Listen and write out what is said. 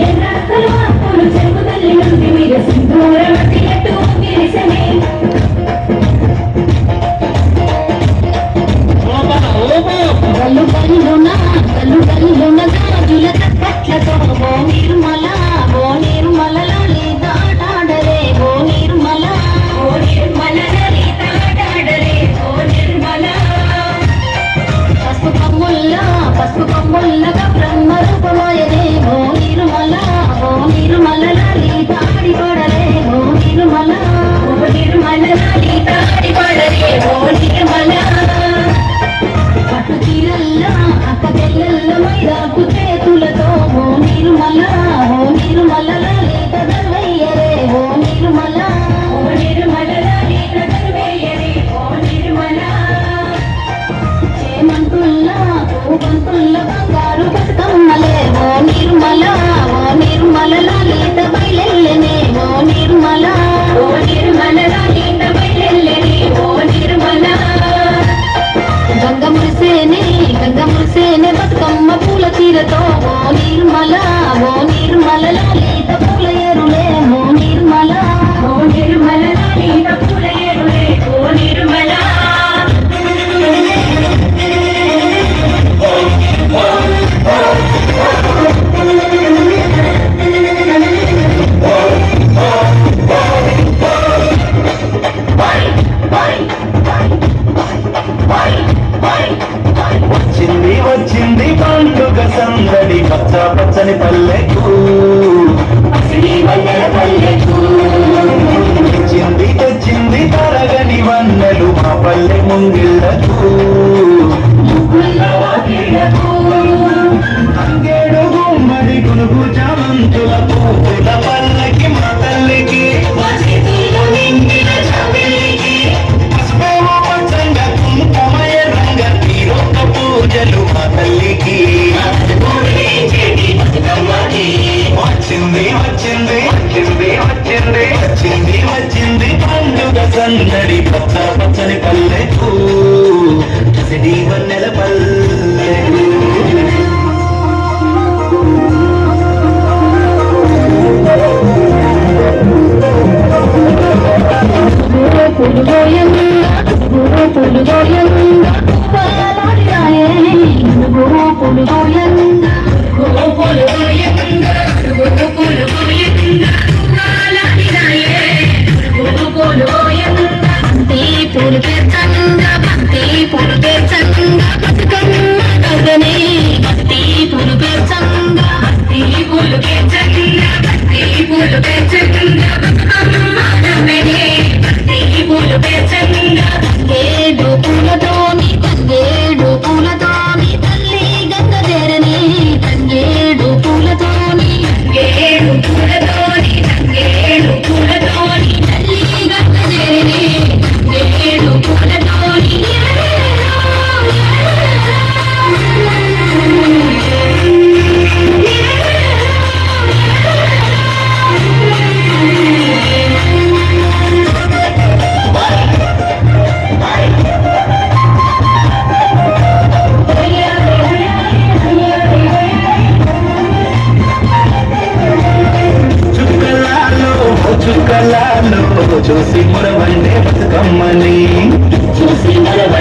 ఎర్ర కలవాకులు చెరుకు తల్లి నుండి మీద సింధూరమతి ఎటు గిరిసమే పసుపు కొమ్ముల్లగా బ్రహ్మ రూపమాయదేమో నిరుమల ఓ నిరుమల లలితాడి పడలేమో నిరుమల ఓ నిరుమల లలితాడి పడలేమో మంటుల్లో మంటుల్లో బంగారు బతుకమ్మలేమో నిర్మల నిర్మల లలిత బయలెల్లనేమో నిర్మల నిర్మల. లలిత బయలెల్లనేమో నిర్మల గంగ మురిసేనే గంగ మురిసేనే బతుకమ్మ పూల తీరతో ఓ నిర్మల ఓ నిర్మల లలిత యుగ సందడి పచ్చ పచ్చని పల్లెకు తెచ్చింది తెచ్చింది తరగని వన్నెలు మా పల్లె ముంగిళ్ళకు. అంగేడు గుమ్మడి గునుగు జమంతుల పూల పల్లకి మా తల్లికి. పూజలు మా వచ్చింది వచ్చింది. Gracias.